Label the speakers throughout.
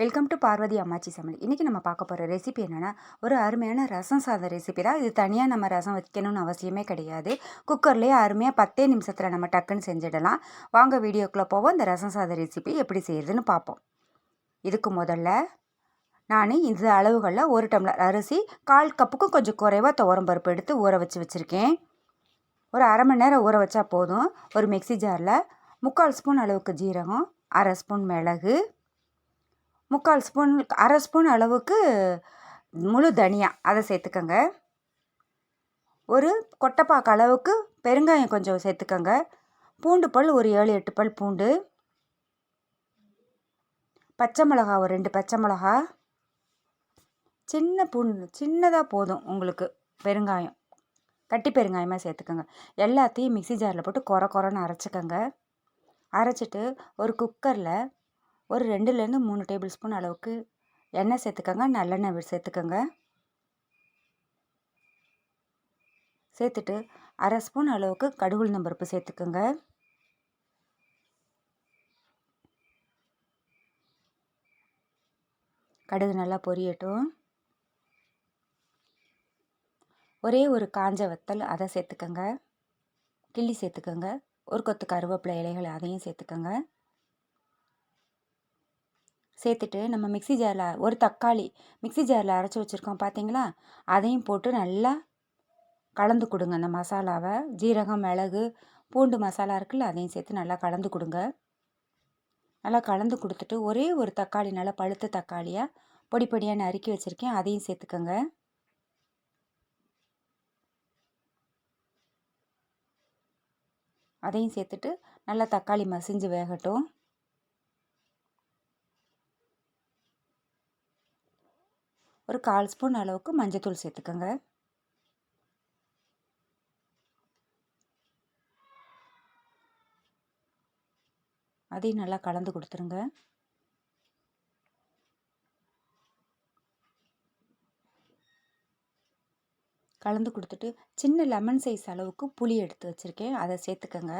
Speaker 1: Welcome to Parvati அம்மாச்சி சமையல். இன்றைக்கி நம்ம பார்க்க போகிற ரெசிபி என்னென்னா ஒரு அருமையான ரசம் சாதம் ரெசிபி தான். இது தனியாக நம்ம ரசம் வைக்கணும்னு அவசியமே கிடையாது. குக்கர்லேயே அருமையாக பத்தே நிமிஷத்தில் நம்ம டக்குன்னு செஞ்சிடலாம். வாங்க வீடியோக்குள்ளே போவோம். இந்த ரசம் சாதம் ரெசிபி எப்படி செய்கிறதுன்னு பார்ப்போம். இதுக்கு முதல்ல நான் இந்த அளவுகளில் ஒரு டம்ளர் அரிசி கால் கப்புக்கும் கொஞ்சம் குறைவாக துவரம் பருப்பு எடுத்து ஊற வச்சு வச்சுருக்கேன். ஒரு அரை மணி நேரம் ஊற வச்சா போதும். ஒரு மிக்சி ஜாரில் முக்கால் ஸ்பூன் அளவுக்கு ஜீரகம் அரை ஸ்பூன் மிளகு முக்கால் ஸ்பூன் அரை ஸ்பூன் அளவுக்கு முழு தனியா. அதை சேர்த்துக்கோங்க. ஒரு கொட்டைப்பாக்கு அளவுக்கு பெருங்காயம் கொஞ்சம் சேர்த்துக்கோங்க. பூண்டு பல் ஒரு ஏழு எட்டு பல் பூண்டு. பச்சை மிளகா ஒரு ரெண்டு பச்சை மிளகா. சின்ன பூண்டு சின்னதாக போதும் உங்களுக்கு பெருங்காயம். கட்டி பெருங்காயமாக சேர்த்துக்கோங்க. எல்லாத்தையும் மிக்சி ஜாரில் போட்டு குறை குறைன்னு அரைச்சிக்கோங்க. அரைச்சிட்டு ஒரு குக்கரில் ஒரு ரெண்டுலேருந்து மூணு டேபிள் ஸ்பூன் அளவுக்கு எண்ணெய் சேர்த்துக்கோங்க நல்லெண்ணெய் சேர்த்துக்கோங்க. சேர்த்துட்டு அரை ஸ்பூன் அளவுக்கு கடுகுள் நம்பருப்பு சேர்த்துக்கோங்க. கடுகு நல்லா பொரியட்டும். ஒரே ஒரு காஞ்ச வத்தல் அதை சேர்த்துக்கோங்க. கிள்ளி சேர்த்துக்கோங்க. ஒரு கொத்து கருவேப்பிலை இலைகள் அதையும் சேர்த்துக்கோங்க. சேர்த்துட்டு நம்ம மிக்சி ஜாரில் ஒரு தக்காளி மிக்சி ஜாரில் அரைச்சி வச்சுருக்கோம் பார்த்தீங்களா அதையும் போட்டு நல்லா கலந்து கொடுங்க. அந்த மசாலாவை ஜீரகம் மிளகு பூண்டு மசாலா இருக்குல்ல அதையும் சேர்த்து நல்லா கலந்து கொடுங்க. நல்லா கலந்து கொடுத்துட்டு ஒரே ஒரு தக்காளி நல்லா பழுத்த தக்காளியாக பொடி பொடியாக நறுக்கி வச்சுருக்கேன் அதையும் சேர்த்துக்கோங்க. அதையும் சேர்த்துட்டு நல்லா தக்காளி மசிஞ்சு வேகட்டும். ஒரு கால் ஸ்பூன் அளவுக்கு மஞ்சத்தூள் சேர்த்துக்கோங்க. அதையும் நல்லா கலந்து கொடுத்துருங்க. கலந்து கொடுத்துட்டு சின்ன லெமன் சைஸ் அளவுக்கு புளி எடுத்து வச்சுருக்கேன். அதை சேர்த்துக்கோங்க.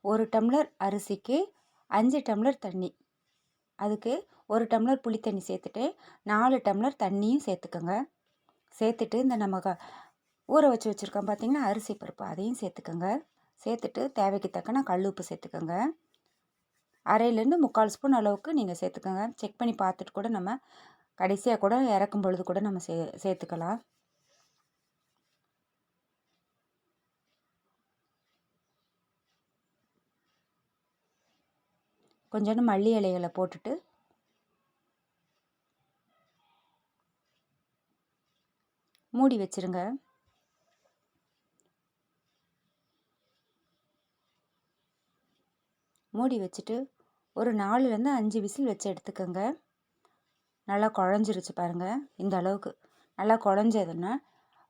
Speaker 1: ஒரு டம்ளர் அரிசிக்கு அஞ்சு டம்ளர் தண்ணி. அதுக்கு ஒரு டம்ளர் புளி தண்ணி சேர்த்துட்டு நாலு டம்ளர் தண்ணியும் சேர்த்துக்கோங்க. சேர்த்துட்டு இந்த நம்ம ஊற வச்சு வச்சுருக்கோம் பார்த்திங்கன்னா அரிசி பருப்பு அதையும் சேர்த்துக்கோங்க. சேர்த்துட்டு தேவைக்கு தக்கன கல் உப்பு சேர்த்துக்கோங்க. அரையிலேருந்து முக்கால் ஸ்பூன் அளவுக்கு நீங்கள் சேர்த்துக்கோங்க. செக் பண்ணி பார்த்துட்டு கூட நம்ம கடைசியாக கூட இறக்கும் பொழுது கூட நம்ம சே சேர்த்துக்கலாம். கொஞ்சோண்டு மல்லி இலைகளை போட்டுட்டு மூடி வச்சுருங்க. மூடி வச்சுட்டு ஒரு நாலுலேருந்து அஞ்சு விசில் வச்சு எடுத்துக்கோங்க. நல்லா குழஞ்சிருச்சு பாருங்கள் இந்த அளவுக்கு. நல்லா குழஞ்சதுன்னா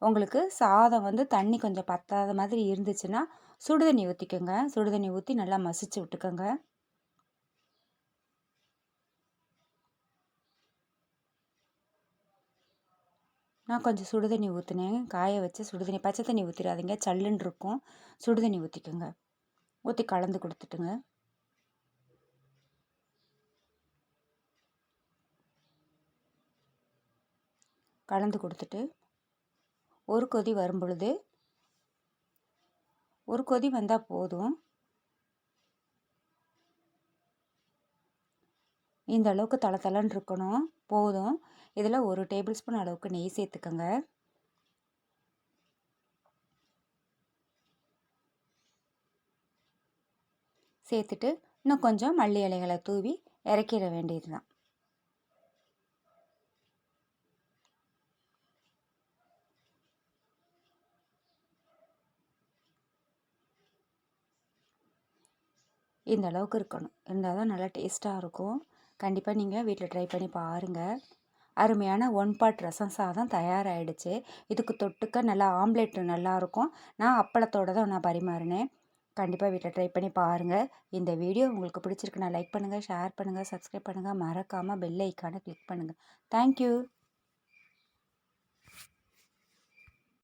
Speaker 1: உங்களுக்கு சாதம் வந்து தண்ணி கொஞ்சம் பத்தாத மாதிரி இருந்துச்சுன்னா சுடுதண்ணி ஊற்றிக்கோங்க சுடுதண்ணி ஊற்றி நல்லா மசிச்சு விட்டுக்கோங்க. நான் கொஞ்சம் சுடுதண்ணி ஊற்றினேன் காய வச்சு சுடுதண்ணி பச்சை தண்ணி ஊற்றிடாதீங்க சல்லுன்னு இருக்கும். சுடுதண்ணி ஊற்றிக்கோங்க ஊற்றி கலந்து கொடுத்துட்டுங்க. கலந்து கொடுத்துட்டு ஒரு கொதி வரும் பொழுது ஒரு கொதி வந்தால் போதும். இந்த அளவுக்கு தலை தலைன்னு இருக்கணும். போதும். இதில் ஒரு டேபிள் ஸ்பூன் அளவுக்கு நெய் சேர்த்துக்கோங்க. சேர்த்துட்டு இன்னும் கொஞ்சம் மல்லி இலைகளை தூவி இறக்கிட வேண்டியது தான். இந்த அளவுக்கு இருக்கணும். இருந்தால் தான் நல்லா டேஸ்ட்டாக இருக்கும். கண்டிப்பாக நீங்கள் வீட்டில் ட்ரை பண்ணி பாருங்கள் அருமையான ஒன் பாட் ரசம் சாதம் தயாராகிடுச்சு இதுக்கு தொட்டுக்க நல்லா ஆம்லெட் நல்லாயிருக்கும் நான் அப்பளத்தோடு தான் நான் பரிமாறினேன். கண்டிப்பாக வீட்டில் ட்ரை பண்ணி பாருங்கள் இந்த வீடியோ உங்களுக்கு பிடிச்சிருக்குன்னா லைக் பண்ணுங்கள் ஷேர் பண்ணுங்கள் சப்ஸ்கிரைப் பண்ணுங்கள் மறக்காமல் பெல் ஐக்கானை கிளிக் பண்ணுங்கள் தேங்க்யூ